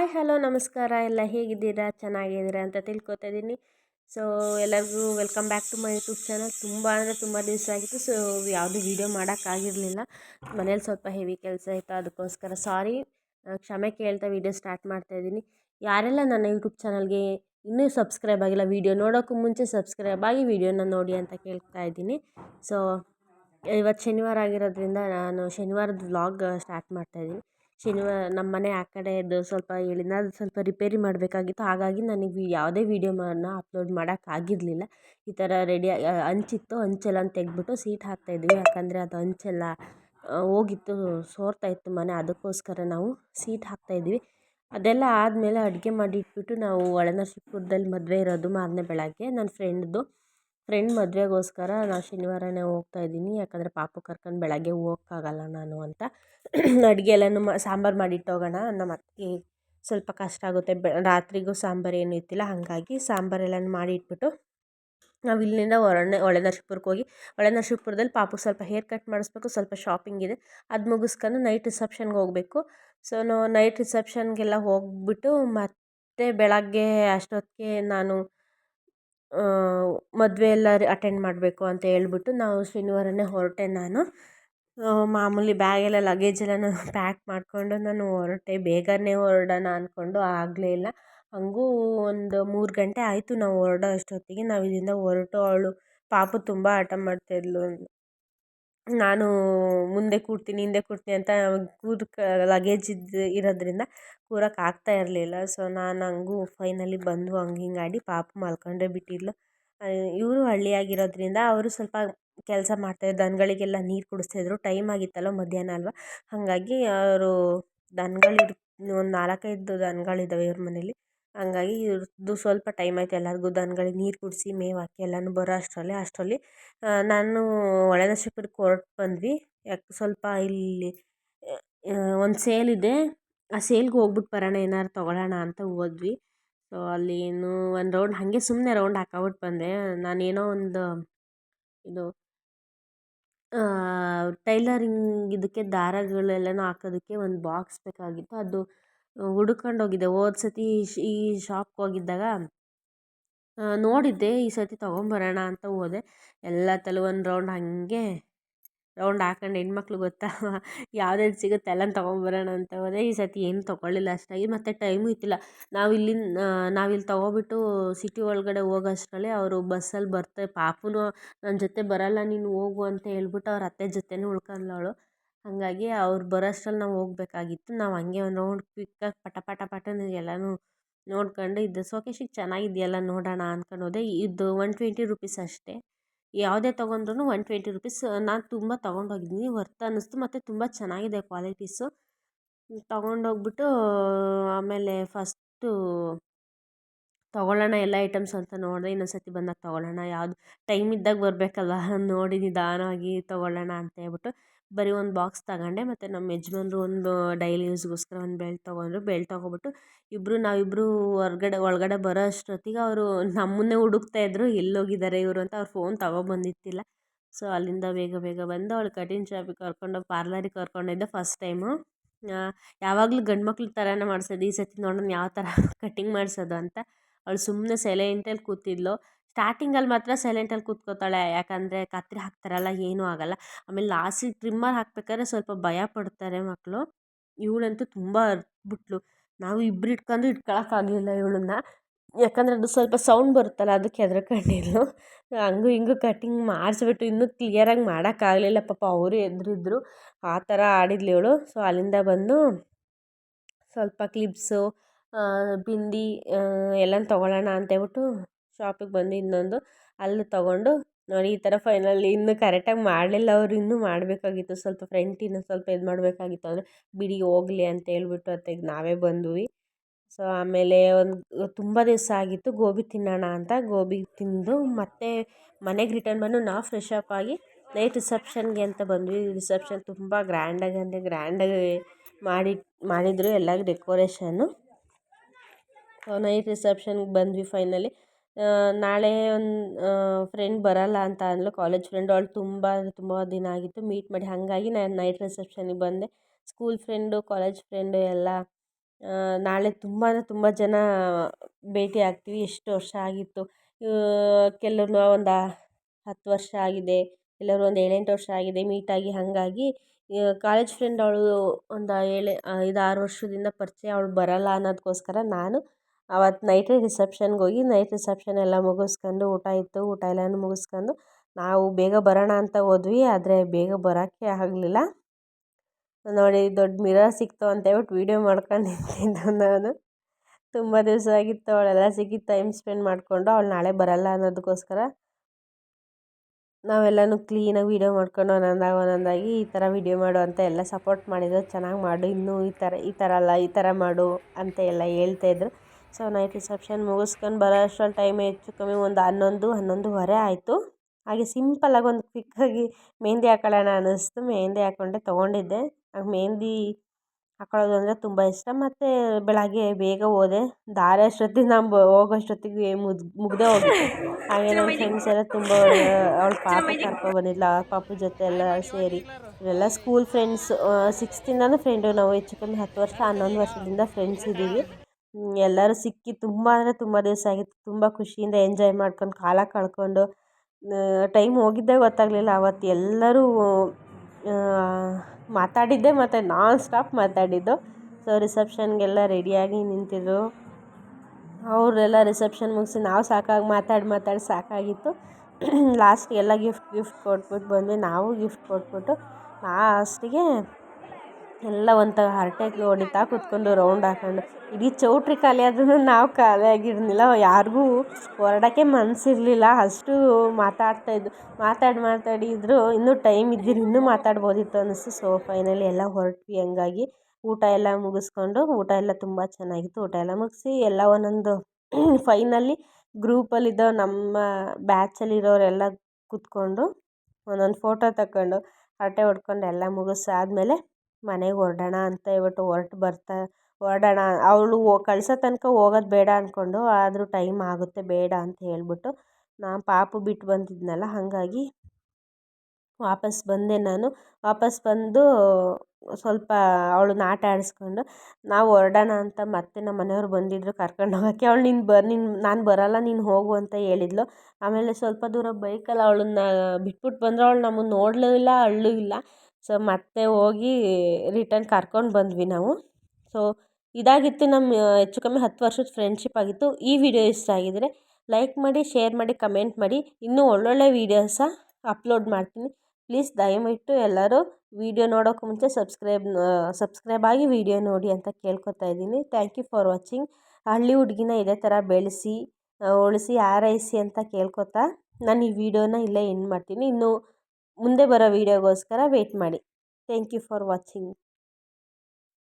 Hi hello ನಮಸ್ಕಾರ. ಎಲ್ಲ ಹೇಗಿದ್ದೀರಾ? ಚೆನ್ನಾಗಿದ್ದೀರಾ ಅಂತ ತಿಳ್ಕೊತಾ ಇದ್ದೀನಿ. ಸೊ ಎಲ್ಲರಿಗೂ welcome back to my YouTube channel ತುಂಬ ಅಂದರೆ ತುಂಬ ದಿವಸ ಆಗಿತ್ತು. ಸೊ ಯಾವುದೂ ವೀಡಿಯೋ ಮಾಡೋಕ್ಕಾಗಿರಲಿಲ್ಲ ಮನೇಲಿ ಸ್ವಲ್ಪ ಹೆವಿ ಕೆಲಸ ಇತ್ತು. ಅದಕ್ಕೋಸ್ಕರ ಸಾರಿ ಕ್ಷಮೆ ಕೇಳ್ತಾ ವೀಡಿಯೋ ಸ್ಟಾರ್ಟ್ ಮಾಡ್ತಾ ಇದ್ದೀನಿ. ಯಾರೆಲ್ಲ ನನ್ನ ಯೂಟ್ಯೂಬ್ ಚಾನಲ್ಗೆ ಇನ್ನೂ ಸಬ್ಸ್ಕ್ರೈಬ್ ಆಗಿಲ್ಲ ವೀಡಿಯೋ ನೋಡೋಕ್ಕೂ ಮುಂಚೆ ಸಬ್ಸ್ಕ್ರೈಬ್ ಆಗಿ ವೀಡಿಯೋನ ನೋಡಿ ಅಂತ ಕೇಳ್ತಾ ಇದ್ದೀನಿ. ಸೊ ಇವತ್ತು ಶನಿವಾರ ಆಗಿರೋದ್ರಿಂದ ನಾನು ಶನಿವಾರದ ವ್ಲಾಗ್ ಸ್ಟಾರ್ಟ್ ಮಾಡ್ತಾಯಿದ್ದೀನಿ ಶನಿವಾರ ನಮ್ಮ ಮನೆ ಆ ಕಡೆದು ಸ್ವಲ್ಪ ಹೇಳಿದ್ನ ಅದು ಸ್ವಲ್ಪ ರಿಪೇರಿ ಮಾಡಬೇಕಾಗಿತ್ತು. ಹಾಗಾಗಿ ನನಗೆ ಯಾವುದೇ ವೀಡಿಯೋನ ಅಪ್ಲೋಡ್ ಮಾಡೋಕ್ಕಾಗಿರಲಿಲ್ಲ ಈ ಥರ ರೆಡಿ ಹಂಚಿತ್ತು, ಹಂಚೆಲ್ಲ ತೆಗೆದ್ಬಿಟ್ಟು ಸೀಟ್ ಹಾಕ್ತಾಯಿದ್ವಿ ಯಾಕಂದರೆ ಅದು ಹಂಚೆಲ್ಲ ಹೋಗಿತ್ತು, ಸೋರ್ತಾ ಇತ್ತು ಮನೆ. ಅದಕ್ಕೋಸ್ಕರ ನಾವು ಸೀಟ್ ಹಾಕ್ತಾಯಿದ್ವಿ ಅದೆಲ್ಲ ಆದಮೇಲೆ ಅಡುಗೆ ಮಾಡಿ ಇಟ್ಬಿಟ್ಟು ನಾವು ಒಳನರಸೀಪುರದಲ್ಲಿ ಮದುವೆ ಇರೋದು ಮಾರನೇ ಬೆಳಗ್ಗೆ. ನನ್ನ ಫ್ರೆಂಡ್ದು ಫ್ರೆಂಡ್ ಮದುವೆಗೋಸ್ಕರ ನಾನು ಶನಿವಾರನೇ ಹೋಗ್ತಾ ಇದ್ದೀನಿ. ಯಾಕಂದರೆ ಪಾಪು ಕರ್ಕೊಂಡು ಬೆಳಗ್ಗೆ ಹೋಗೋಕ್ಕಾಗಲ್ಲ ನಾನು ಅಂತ. ಅಡುಗೆ ಎಲ್ಲನೂ ಮಾ ಸಾಂಬಾರು ಮಾಡಿಟ್ಟೋಗೋಣ ನಮ್ಮ ಅತ್ತಿಗೆ ಸ್ವಲ್ಪ ಕಷ್ಟ ಆಗುತ್ತೆ. ಬೆ, ರಾತ್ರಿಗೂ ಸಾಂಬಾರು ಏನೂ ಇತ್ತಿಲ್ಲ ಹಾಗಾಗಿ ಸಾಂಬಾರು ಎಲ್ಲನೂ ಮಾಡಿ ಇಟ್ಬಿಟ್ಟು ನಾವು ಇಲ್ಲಿಂದ ಹೊರಡ್ನೆ ಹೊಳೆನರಸೀಪುರಕ್ಕೆ ಹೋಗಿ, ಹೊಳೆನರಸೀಪುರದಲ್ಲಿ ಪಾಪುಗೆ ಸ್ವಲ್ಪ ಹೇರ್ ಕಟ್ ಮಾಡಿಸ್ಬೇಕು. ಸ್ವಲ್ಪ ಶಾಪಿಂಗ್ ಇದೆ. ಅದು ಮುಗಿಸ್ಕೊಂಡು ನೈಟ್ ರಿಸೆಪ್ಷನ್ಗೆ ಹೋಗಬೇಕು. ಸೊ ನೈಟ್ ರಿಸೆಪ್ಷನ್ಗೆಲ್ಲ ಹೋಗ್ಬಿಟ್ಟು ಮತ್ತೆ ಬೆಳಗ್ಗೆ ಅಷ್ಟೊತ್ತಿಗೆ ನಾನು ಮದುವೆ ಎಲ್ಲ ಅಟೆಂಡ್ ಮಾಡಬೇಕು ಅಂತ ಹೇಳ್ಬಿಟ್ಟು ನಾವು ಶನಿವಾರನೇ ಹೊರಟೆ ನಾನು. ಮಾಮೂಲಿ ಬ್ಯಾಗೆಲ್ಲ ಲಗೇಜ್ ನಾನು ಪ್ಯಾಕ್ ಮಾಡಿಕೊಂಡು ನಾನು ಹೊರಟೆ. ಬೇಗನೆ ಹೊರಡೋಣ ಅಂದ್ಕೊಂಡು ಆಗಲೇ ಇಲ್ಲ. ಹಂಗೂ ಒಂದು ಮೂರು ಗಂಟೆ ಆಯಿತು ನಾವು ಹೊರಡೋ ಅಷ್ಟೊತ್ತಿಗೆ. ನಾವು ಇಲ್ಲಿಂದ ಹೊರಟು ಅವಳು ಪಾಪು ತುಂಬ ಹಠ ಮಾಡ್ತಾಯಿದ್ಲು ನಾನು ಮುಂದೆ ಕೂರ್ತೀನಿ, ಹಿಂದೆ ಕೂರ್ತೀನಿ ಅಂತ ಕೂರಕ್ಕೆ ಲಗೇಜ್ ಇದ್ದು ಇರೋದ್ರಿಂದ ಕೂರಕ್ಕೆ ಆಗ್ತಾ ಇರಲಿಲ್ಲ. ಸೊ ನಾನು ಹಂಗೂ ಫೈನಲಿ ಬಂದು ಹಂಗೆ ಹಿಂಗೆ ಆಡಿ ಪಾಪ ಮಲ್ಕೊಂಡೇ ಬಿಟ್ಟಿದ್ಲು. ಇವರು ಹಳ್ಳಿಯಾಗಿರೋದ್ರಿಂದ ಅವರು ಸ್ವಲ್ಪ ಕೆಲಸ ಮಾಡ್ತಾರೆ ದನಗಳಿಗೆಲ್ಲ ನೀರು ಕುಡಿಸ್ತಾಯಿದ್ರು ಟೈಮ್ ಆಗಿತ್ತಲ್ಲ ಮಧ್ಯಾಹ್ನ ಅಲ್ವಾ? ಹಾಗಾಗಿ ಅವರು ದನಗಳಿರ್ ಒಂದು ನಾಲ್ಕೈದು ದನಗಳಿದ್ದಾವೆ ಇವ್ರ ಮನೇಲಿ. ಹಂಗಾಗಿ ಇವ್ರದ್ದು ಸ್ವಲ್ಪ ಟೈಮ್ ಆಯಿತು ಎಲ್ಲರಿಗೂ ದನಗಳಿಗೆ ನೀರು ಕುಡಿಸಿ, ಮೇವು ಹಾಕಿ ಎಲ್ಲನೂ ಬರೋ ಅಷ್ಟರಲ್ಲಿ ಅಷ್ಟರಲ್ಲಿ ನಾನು ಹೊಳೆನರಸೀಪುರಕ್ಕೆ ಹೊರ್ಟು ಬಂದ್ವಿ. ಯಾಕೆ ಸ್ವಲ್ಪ ಇಲ್ಲಿ ಒಂದು ಸೇಲ್ ಇದೆ. ಆ ಸೇಲ್ಗೆ ಹೋಗ್ಬಿಟ್ಟು ಬರೋಣ, ಏನಾರು ತೊಗೊಳ್ಳೋಣ ಅಂತ ಹೋದ್ವಿ. ಸೊ, ಅಲ್ಲಿ ಏನು ಒಂದು ರೌಂಡ್, ಹಾಗೆ ಸುಮ್ಮನೆ ರೌಂಡ್ ಹಾಕೋಬಿಟ್ಟು ಬಂದೆ. ನಾನೇನೋ ಒಂದು ಇದು ಟೈಲರಿಂಗ್ ಇದಕ್ಕೆ ದಾರಗಳೆಲ್ಲನೂ ಹಾಕೋದಕ್ಕೆ ಒಂದು ಬಾಕ್ಸ್ ಬೇಕಾಗಿತ್ತು. ಅದು ಹುಡುಕೊಂಡು ಹೋಗಿದ್ದೆ ಹೋದ ಸತಿ ಈ ಶಾಪ್ಗೆ ಹೋಗಿದ್ದಾಗ ನೋಡಿದ್ದೆ ಈ ಸತಿ ತೊಗೊಂಬರೋಣ ಅಂತ ಹೋದೆ. ಎಲ್ಲ ತಲೆ ಒಂದು ರೌಂಡ್ ಹಾಗೆ ರೌಂಡ್ ಹಾಕೊಂಡು ಹೆಣ್ಮಕ್ಳು ಗೊತ್ತಾ? ಯಾವ್ದ್ಯಾವ್ದು ಸಿಗುತ್ತೆ ಎಲ್ಲ ತೊಗೊಂಬರೋಣ ಅಂತ ಹೋದೆ. ಈ ಸತಿ ಏನು ತೊಗೊಳ್ಳಿಲ್ಲ ಅಷ್ಟಾಗಿ. ಮತ್ತು ಟೈಮು ಇತ್ತಿಲ್ಲ. ನಾವು ಇಲ್ಲಿ ನಾವಿಲ್ಲಿ ತೊಗೊಬಿಟ್ಟು ಸಿಟಿ ಒಳಗಡೆ ಹೋಗೋ ಅಷ್ಟರಲ್ಲಿ ಅವರು ಬಸ್ಸಲ್ಲಿ ಬರ್ತಾ ಪಾಪುನೂ ನನ್ನ ಜೊತೆ ಬರೋಲ್ಲ, ನೀನು ಹೋಗು ಅಂತ ಹೇಳ್ಬಿಟ್ಟು ಅವ್ರ ಅತ್ತೆ ಜೊತೆನೇ ಉಳ್ಕೊಂಡ್ಲವಳು ಹಾಗಾಗಿ ಅವ್ರು ಬರೋಷ್ಟ್ರಲ್ಲಿ ನಾವು ಹೋಗ್ಬೇಕಾಗಿತ್ತು. ನಾವು ಹಂಗೆ ಒಂದು ರೌಂಡ್ ಕ್ವಿಕ್ಕಾಗಿ ಪಟ ಪಟ, ಪಟನೆ ಎಲ್ಲನೂ ನೋಡ್ಕೊಂಡು ಇದು ಶೋಕೇಶಿಗೆ ಚೆನ್ನಾಗಿದೆಯಲ್ಲ ನೋಡೋಣ ಅಂದ್ಕೊಂಡು ಹೋದೆ ಇದು ಒನ್ ಟ್ವೆಂಟಿ ರುಪೀಸ್ ಅಷ್ಟೇ. ಯಾವುದೇ ತೊಗೊಂಡ್ರೂ ಒನ್ ಟ್ವೆಂಟಿ ರುಪೀಸ್ ನಾನು ತುಂಬ ತೊಗೊಂಡೋಗಿದ್ದೀನಿ. ವರ್ತ್ ಅನ್ನಿಸ್ತು ಮತ್ತು ತುಂಬ ಚೆನ್ನಾಗಿದೆ ಕ್ವಾಲಿಟೀಸು ತೊಗೊಂಡೋಗ್ಬಿಟ್ಟು, ಆಮೇಲೆ ಫಸ್ಟು ತೊಗೊಳ್ಳೋಣ ಎಲ್ಲ ಐಟಮ್ಸ್ ಅಂತ ನೋಡಿದೆ. ಇನ್ನೊಂದು ಸರ್ತಿ ಬಂದಾಗ ತೊಗೊಳ್ಳೋಣ. ಯಾವುದು ಟೈಮ್ ಇದ್ದಾಗ ಬರಬೇಕಲ್ಲ ನೋಡಿ ನಿಧಾನವಾಗಿ ತೊಗೊಳ್ಳೋಣ ಅಂತ ಹೇಳ್ಬಿಟ್ಟು ಬರೀ ಒಂದು ಬಾಕ್ಸ್ ತಗೊಂಡೆ ಮತ್ತು ನಮ್ಮ ಯಜಮಾನ್ರು ಒಂದು ಡೈಲಿ ಯೂಸ್ಗೋಸ್ಕರ ಒಂದು ಬೆಲ್ಟ್ ತೊಗೊಂಡ್ರು. ಬೆಲ್ಟ್ ತೊಗೊಬಿಟ್ಟು ಇಬ್ಬರು ನಾವಿಬ್ಬರು ಹೊರ್ಗಡೆ, ಒಳಗಡೆ ಬರೋ ಅಷ್ಟೊತ್ತಿಗೆ ಅವರು ನಮ್ಮನ್ನೇ ಹುಡುಕ್ತಾ ಇದ್ದರು ಎಲ್ಲೋಗಿದ್ದಾರೆ ಇವರು ಅಂತ ಅವ್ರು ಫೋನ್ ತಗೊಬಂದಿತ್ತಿಲ್ಲ ಸೊ ಅಲ್ಲಿಂದ ಬೇಗ ಬೇಗ ಬಂದು ಅವ್ಳು ಕಟಿಂಗ್ ಶಾಪಿಗೆ ಕರ್ಕೊಂಡು ಪಾರ್ಲರಿಗೆ ಕರ್ಕೊಂಡಿದ್ದೆ ಫಸ್ಟ್ ಟೈಮು ಯಾವಾಗಲೂ ಗಂಡು ಥರನೇ ಮಾಡಿಸೋದು. ಈ ಸತಿ ನೋಡೋಣ ಯಾವ ಥರ ಕಟಿಂಗ್ ಮಾಡಿಸೋದು ಅಂತ. ಅವಳು ಸುಮ್ಮನೆ ಸೆಲೆಂಟಲ್ಲಿ ಕೂತಿದ್ಲು. ಸ್ಟಾರ್ಟಿಂಗಲ್ಲಿ ಮಾತ್ರ ಸೈಲೆಂಟಲ್ಲಿ ಕೂತ್ಕೋತಾಳೆ. ಯಾಕಂದರೆ ಕತ್ತರಿ ಹಾಕ್ತಾರಲ್ಲ, ಏನೂ ಆಗಲ್ಲ. ಆಮೇಲೆ ಲಾಸ್ಟಿಗೆ ಟ್ರಿಮ್ಮರ್ ಹಾಕ್ಬೇಕಾದ್ರೆ ಸ್ವಲ್ಪ ಭಯ ಪಡ್ತಾರೆ ಮಕ್ಕಳು ಇವಳಂತೂ ತುಂಬ ಅರ್ತ್ಬಿಟ್ಲು. ನಾವು ಇಬ್ರು ಇಟ್ಕೊಂಡು ಇಟ್ಕೊಳಕ್ಕಾಗಲಿಲ್ಲ ಇವಳನ್ನ. ಯಾಕಂದರೆ ಅದು ಸ್ವಲ್ಪ ಸೌಂಡ್ ಬರುತ್ತಲ್ಲ, ಅದಕ್ಕೆ ಹೆದರ್ಕೊಂಡಿದ್ಲು. ಹಂಗೂ ಹಿಂಗೂ ಕಟ್ಟಿಂಗ್ ಮಾಡಿಸ್ಬಿಟ್ಟು ಇನ್ನೂ ಕ್ಲಿಯರಾಗಿ ಮಾಡೋಕ್ಕಾಗಲಿಲ್ಲ ಪಾಪ ಅವರು ಎದುರಿದ್ರು ಆ ಥರ ಆಡಿದ್ಲು ಇವಳು. ಸೊ ಅಲ್ಲಿಂದ ಬಂದು ಸ್ವಲ್ಪ ಕ್ಲಿಪ್ಸು ಬಿಂದಿ ಎಲ್ಲ ತೊಗೊಳ್ಳೋಣ ಅಂತೇಳ್ಬಿಟ್ಟು ಶಾಪಿಗೆ ಬಂದು ಇನ್ನೊಂದು ಅಲ್ಲಿ ತೊಗೊಂಡು, ನೋಡಿ ಈ ಥರ ಫೈನಲಿ ಇನ್ನೂ ಕರೆಕ್ಟಾಗಿ ಮಾಡಲಿಲ್ಲ ಅವರು, ಇನ್ನೂ ಮಾಡಬೇಕಾಗಿತ್ತು. ಸ್ವಲ್ಪ ಫ್ರೆಂಟ್ ಇನ್ನೂ ಸ್ವಲ್ಪ ಇದು ಮಾಡಬೇಕಾಗಿತ್ತು. ಅಂದರೆ ಬಿಡಿ ಹೋಗಲಿ ಅಂತ ಹೇಳ್ಬಿಟ್ಟು ಅತ್ತೆಗೆ ನಾವೇ ಬಂದ್ವಿ. ಸೊ ಆಮೇಲೆ ಒಂದು ತುಂಬ ದಿವಸ ಆಗಿತ್ತು. ಗೋಬಿ ತಿನ್ನೋಣ ಅಂತ ಗೋಬಿ ತಿಂದು ಮತ್ತೆ ಮನೆಗೆ ರಿಟರ್ನ್ ಬಂದು ನಾವು ಫ್ರೆಶ್ ಅಪ್ ಆಗಿ ನೈಟ್ ರಿಸೆಪ್ಷನ್ಗೆ ಅಂತ ಬಂದ್ವಿ. ರಿಸೆಪ್ಷನ್ ತುಂಬ ಗ್ರ್ಯಾಂಡಾಗಿ ಅಂದರೆ ಗ್ರ್ಯಾಂಡಾಗಿ ಮಾಡಿ, ಮಾಡಿದರು ಎಲ್ಲ ಡೆಕೋರೇಷನ್ನು ನೈಟ್ ರಿಸೆಪ್ಷನ್ಗೆ ಬಂದ್ವಿ ಫೈನಲಿ ನಾಳೆ ಒಂದು ಫ್ರೆಂಡ್ ಬರಲ್ಲ ಅಂತ ಅಂದಳು ಕಾಲೇಜ್ ಫ್ರೆಂಡ್ ಅವಳು ತುಂಬ ಅಂದರೆ ತುಂಬ ದಿನ ಆಗಿತ್ತು. ಮೀಟ್ ಮಾಡಿ ಹಾಗಾಗಿ ನಾನು ನೈಟ್ ರಿಸೆಪ್ಷನಿಗೆ ಬಂದೆ. ಸ್ಕೂಲ್ ಫ್ರೆಂಡು ಕಾಲೇಜ್ ಫ್ರೆಂಡು ಎಲ್ಲ ನಾಳೆ ತುಂಬ ಅಂದರೆ ತುಂಬ ಜನ ಭೇಟಿ ಆಗ್ತೀವಿ. ಎಷ್ಟು ವರ್ಷ ಆಗಿತ್ತು? ಕೆಲವ್ರು ಒಂದು ಹತ್ತು ವರ್ಷ ಆಗಿದೆ. ಕೆಲವರು ಒಂದು ಏಳೆಂಟು ವರ್ಷ ಆಗಿದೆ. ಮೀಟಾಗಿ ಹಾಗಾಗಿ ಕಾಲೇಜ್ ಫ್ರೆಂಡ್ ಅವಳು ಒಂದು ಏಳು ಐದು ಆರು ವರ್ಷದಿಂದ ಪರಿಚಯ ಅವ್ಳು ಬರಲ್ಲ ಅನ್ನೋದಕ್ಕೋಸ್ಕರ ನಾನು ಅವತ್ತು ನೈಟೇ ರಿಸೆಪ್ಷನ್ಗೆ ಹೋಗಿ ನೈಟ್ ರಿಸೆಪ್ಷನ್ ಎಲ್ಲ ಮುಗಿಸ್ಕೊಂಡು ಊಟ ಇತ್ತು. ಊಟ ಎಲ್ಲನೂ ಮುಗಿಸ್ಕೊಂಡು ನಾವು ಬೇಗ ಬರೋಣ ಅಂತ ಹೋದ್ವಿ. ಆದರೆ ಬೇಗ ಬರೋಕ್ಕೆ ಆಗಲಿಲ್ಲ. ನೋಡಿ ದೊಡ್ಡ ಮಿರರ್ ಸಿಕ್ತು ಅಂತ ಹೇಳ್ಬಿಟ್ಟು ವೀಡಿಯೋ ಮಾಡ್ಕೊಂಡು ನಿಂತಿದ್ದು ನಾನು. ತುಂಬ ದಿವಸ ಆಗಿತ್ತು. ಅವಳೆಲ್ಲ ಸಿಕ್ಕಿ ಟೈಮ್ ಸ್ಪೆಂಡ್ ಮಾಡಿಕೊಂಡು ಅವಳು ನಾಳೆ ಬರಲ್ಲ ಅನ್ನೋದಕ್ಕೋಸ್ಕರ ನಾವೆಲ್ಲನೂ ಕ್ಲೀನಾಗಿ ವೀಡಿಯೋ ಮಾಡ್ಕೊಂಡು ಒಂದೊಂದಾಗಿ ಒಂದೊಂದಾಗಿ ಈ ಥರ ವೀಡಿಯೋ ಮಾಡು ಅಂತ ಎಲ್ಲ ಸಪೋರ್ಟ್ ಮಾಡಿದ್ರು. ಚೆನ್ನಾಗಿ ಮಾಡು. ಇನ್ನೂ ಈ ಥರ ಈ ಥರ ಅಲ್ಲ, ಈ ಥರ ಮಾಡು ಅಂತ ಎಲ್ಲ ಹೇಳ್ತಾಯಿದ್ರು ಸೊ ನೈಟ್ ರಿಸೆಪ್ಷನ್ ಮುಗಿಸ್ಕೊಂಡು ಬರೋ ಅಷ್ಟ್ರಲ್ಲಿ ಟೈಮ್ ಹೆಚ್ಚು ಕಮ್ಮಿ ಒಂದು ಹನ್ನೊಂದು, ಹನ್ನೊಂದುವರೆ ಆಯಿತು. ಹಾಗೆ ಸಿಂಪಲ್ಲಾಗಿ ಒಂದು ಕ್ವಿಕ್ಕಾಗಿ ಮೆಹಂದಿ ಹಾಕೊಳ್ಳೋಣ ಅನ್ನಿಸ್ತು. ಮೆಹಂದಿ ಹಾಕ್ಕೊಂಡೆ ತೊಗೊಂಡಿದ್ದೆ. ಮೆಹಂದಿ ಹಾಕೊಳ್ಳೋದು ಅಂದರೆ ತುಂಬ ಇಷ್ಟ. ಮತ್ತು ಬೆಳಗ್ಗೆ ಬೇಗ ಹೋದೆ. ದಾರಿ ಅಷ್ಟೊತ್ತಿಗೆ ನಾನು ಹೋಗೋಷ್ಟೊತ್ತಿಗೆ ಮುದ್ ಮುಗ್ದೆ ಹೋಗಿ ಹಾಗೆ ನಮ್ಮ ಫ್ರೆಂಡ್ಸ್ ಎಲ್ಲ ತುಂಬ ಅವ್ಳ ಪಾಪ ಕರ್ಕೊಂಡು ಆ ಪಾಪು ಜೊತೆ ಎಲ್ಲ ಸೇರಿ. ಇವೆಲ್ಲ ಸ್ಕೂಲ್ ಫ್ರೆಂಡ್ಸ್ ಸಿಕ್ಸ್ತಿಂದನೂ ಫ್ರೆಂಡು ನಾವು ಹೆಚ್ಚು ಕಮ್ಮಿ ಹತ್ತು ವರ್ಷ, ಹನ್ನೊಂದು ವರ್ಷದಿಂದ ಫ್ರೆಂಡ್ಸ್ ಇದ್ದೀವಿ ಎಲ್ಲರೂ ಸಿಕ್ಕಿ ತುಂಬ ಅಂದರೆ ತುಂಬ ದಿವಸ ಆಗಿತ್ತು. ತುಂಬ ಖುಷಿಯಿಂದ ಎಂಜಾಯ್ ಮಾಡ್ಕೊಂಡು, ಕಾಲ ಕಳ್ಕೊಂಡು ಟೈಮ್ ಹೋಗಿದ್ದೇ ಗೊತ್ತಾಗಲಿಲ್ಲ ಆವತ್ತು ಎಲ್ಲರೂ ಮಾತಾಡಿದ್ದೇ ಮತ್ತು ನಾನ್ ಸ್ಟಾಪ್ ಮಾತಾಡಿದ್ದು. ಸೊ ರಿಸೆಪ್ಷನ್ಗೆಲ್ಲ ರೆಡಿಯಾಗಿ ನಿಂತಿದ್ರು. ಅವರೆಲ್ಲ ರಿಸೆಪ್ಷನ್ ಮುಗಿಸಿ ನಾವು ಸಾಕಾಗಿ, ಮಾತಾಡಿ ಮಾತಾಡಿ ಸಾಕಾಗಿತ್ತು. ಲಾಸ್ಟಿಗೆಲ್ಲ ಗಿಫ್ಟ್ ಗಿಫ್ಟ್ ಕೊಟ್ಬಿಟ್ಟು ಬಂದ್ವಿ. ನಾವು ಗಿಫ್ಟ್ ಕೊಟ್ಬಿಟ್ಟು ಲಾಸ್ಟಿಗೆ ಎಲ್ಲ ಒಂಥರ ಹರಟೆ ಹೊಡಿತಾ ಕೂತ್ಕೊಂಡು ರೌಂಡ್ ಹಾಕೊಂಡು. ಇಡೀ ಚೌಟ್ರಿ ಖಾಲಿ ಆದ್ರೂ ನಾವು ಆಗಿರಲಿಲ್ಲ. ಯಾರಿಗೂ ಹೊರಡೋಕ್ಕೆ ಮನಸ್ಸಿರ್ಲಿಲ್ಲ ಅಷ್ಟು ಮಾತಾಡ್ತಾಯಿದ್ದು ಮಾತಾಡಿ ಮಾತಾಡಿದ್ರು ಇನ್ನೂ ಟೈಮ್ ಇದ್ದಿರು ಇನ್ನೂ ಮಾತಾಡ್ಬೋದಿತ್ತು ಅನ್ನಿಸ್ತು. ಸೊ ಫೈನಲಿ ಎಲ್ಲ ಹೊರಟ್ವಿ ಹಂಗಾಗಿ. ಊಟ ಎಲ್ಲ ಮುಗಿಸ್ಕೊಂಡು ಊಟ ಎಲ್ಲ ತುಂಬ ಚೆನ್ನಾಗಿತ್ತು. ಊಟ ಎಲ್ಲ ಮುಗಿಸಿ ಎಲ್ಲ ಒಂದೊಂದು ಫೈನಲಿ ಗ್ರೂಪಲ್ಲಿದ್ದ ನಮ್ಮ ಬ್ಯಾಚಲ್ಲಿರೋರೆಲ್ಲ ಕೂತ್ಕೊಂಡು ಒಂದೊಂದು ಫೋಟೋ ತಗೊಂಡು ಹರಟೆ ಹೊಡ್ಕೊಂಡು ಎಲ್ಲ ಮುಗಿಸಾದ್ಮೇಲೆ ಮನೆಗೆ ಹೊರಡೋಣ ಅಂತ ಹೇಳ್ಬಿಟ್ಟು ಹೊರ್ಟು ಬರ್ತಾ, ಹೊರಡೋಣ. ಅವಳು ಕಳಿಸೋ ತನಕ ಹೋಗೋದು ಬೇಡ ಅಂದ್ಕೊಂಡು ಆದರೂ ಟೈಮ್ ಆಗುತ್ತೆ ಬೇಡ ಅಂತ ಹೇಳ್ಬಿಟ್ಟು ನಾನು ಪಾಪು ಬಿಟ್ಟು ಬಂದಿದ್ನಲ್ಲ, ಹಾಗಾಗಿ ವಾಪಸ್ ಬಂದೆ ನಾನು. ವಾಪಸ್ ಬಂದು ಸ್ವಲ್ಪ ಅವಳನ್ನ ಆಟ ಆಡಿಸ್ಕೊಂಡು, ನಾವು ಹೊರಡೋಣ ಅಂತ ಮತ್ತೆ ನಮ್ಮ ಮನೆಯವ್ರು ಬಂದಿದ್ದರು ಕರ್ಕೊಂಡು ಹೋಗೋಕ್ಕೆ. ಅವಳು ನಿನ್ನ ಬ ನಿನ್ನ ನಾನು ಬರೋಲ್ಲ, ನೀನು ಹೋಗು ಅಂತ ಹೇಳಿದ್ಲು. ಆಮೇಲೆ ಸ್ವಲ್ಪ ದೂರ ಬೈಕಲ್ಲಿ ಅವಳನ್ನ ಬಿಟ್ಬಿಟ್ಟು ಬಂದರೆ, ಅವಳು ನಮ್ಮನ್ನು ನೋಡಲೂ ಇಲ್ಲ ಅಳಲೂ ಇಲ್ಲ. ಸೊ, ಮತ್ತೆ ಹೋಗಿ ರಿಟರ್ನ್ ಕರ್ಕೊಂಡು ಬಂದ್ವಿ ನಾವು. ಸೊ, ಇದಾಗಿತ್ತು ನಮ್ಮ ಹೆಚ್ಚು ಕಮ್ಮಿ ಹತ್ತು ವರ್ಷದ ಫ್ರೆಂಡ್ಶಿಪ್ ಆಗಿತ್ತು. ಈ ವಿಡಿಯೋ ಇಷ್ಟ ಆಗಿದ್ದರೆ ಲೈಕ್ ಮಾಡಿ ಶೇರ್ ಮಾಡಿ ಕಮೆಂಟ್ ಮಾಡಿ. ಇನ್ನೂ ಒಳ್ಳೊಳ್ಳೆ ವೀಡಿಯೋಸ ಅಪ್ಲೋಡ್ ಮಾಡ್ತೀನಿ. ಪ್ಲೀಸ್ ದಯವಿಟ್ಟು ಎಲ್ಲರೂ ವೀಡಿಯೋ ನೋಡೋಕ್ಕೂ ಮುಂಚೆ ಸಬ್ಸ್ಕ್ರೈಬ್ ಸಬ್ಸ್ಕ್ರೈಬ್ ಆಗಿ ವೀಡಿಯೋ ನೋಡಿ ಅಂತ ಕೇಳ್ಕೊತಾ ಇದ್ದೀನಿ. ಥ್ಯಾಂಕ್ ಯು ಫಾರ್ ವಾಚಿಂಗ್ ಹಳ್ಳಿ ಹುಡುಗಿನ ಇದೇ ಥರ ಬೆಳೆಸಿ ಉಳಿಸಿ ಆರೈಸಿ ಅಂತ ಕೇಳ್ಕೊತಾ ನಾನು ಈ ವಿಡಿಯೋನ ಇಲ್ಲೇ ಎಂಡ್ ಮಾಡ್ತೀನಿ. ಇನ್ನು ಮುಂದೆ ಬರೋ ವೀಡಿಯೋಗೋಸ್ಕರ ವೇಟ್ ಮಾಡಿ. Thank you for watching